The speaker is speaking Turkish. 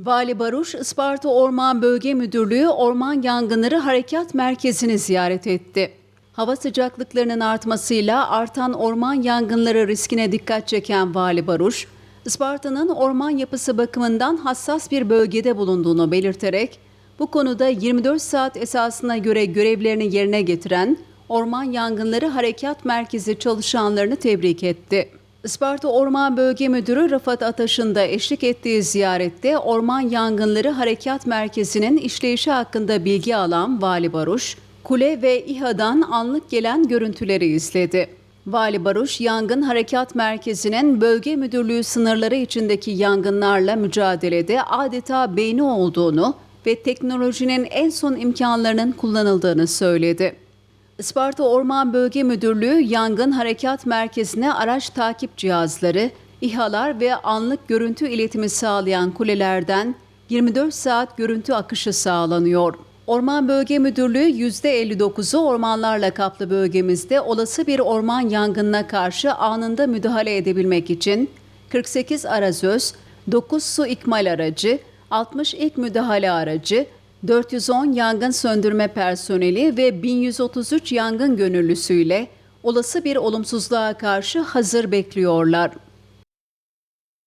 Vali Baruş, Isparta Orman Bölge Müdürlüğü Orman Yangınları Harekat Merkezi'ni ziyaret etti. Hava sıcaklıklarının artmasıyla artan orman yangınları riskine dikkat çeken Vali Baruş, Isparta'nın orman yapısı bakımından hassas bir bölgede bulunduğunu belirterek, bu konuda 24 saat esasına göre görevlerini yerine getiren Orman Yangınları Harekat Merkezi çalışanlarını tebrik etti. Isparta Orman Bölge Müdürü Rıfat Ataş'ın da eşlik ettiği ziyarette Orman Yangınları Harekat Merkezi'nin işleyişi hakkında bilgi alan Vali Baruş, Kule ve İHA'dan anlık gelen görüntüleri izledi. Vali Baruş, Yangın Harekat Merkezi'nin bölge müdürlüğü sınırları içindeki yangınlarla mücadelede adeta beyni olduğunu ve teknolojinin en son imkanlarının kullanıldığını söyledi. Isparta Orman Bölge Müdürlüğü Yangın Harekat Merkezi'ne araç takip cihazları, İHA'lar ve anlık görüntü iletimi sağlayan kulelerden 24 saat görüntü akışı sağlanıyor. Orman Bölge Müdürlüğü %59'u ormanlarla kaplı bölgemizde olası bir orman yangınına karşı anında müdahale edebilmek için 48 arazöz, 9 su ikmal aracı, 60 ilk müdahale aracı, 410 yangın söndürme personeli ve 1133 yangın gönüllüsüyle olası bir olumsuzluğa karşı hazır bekliyorlar.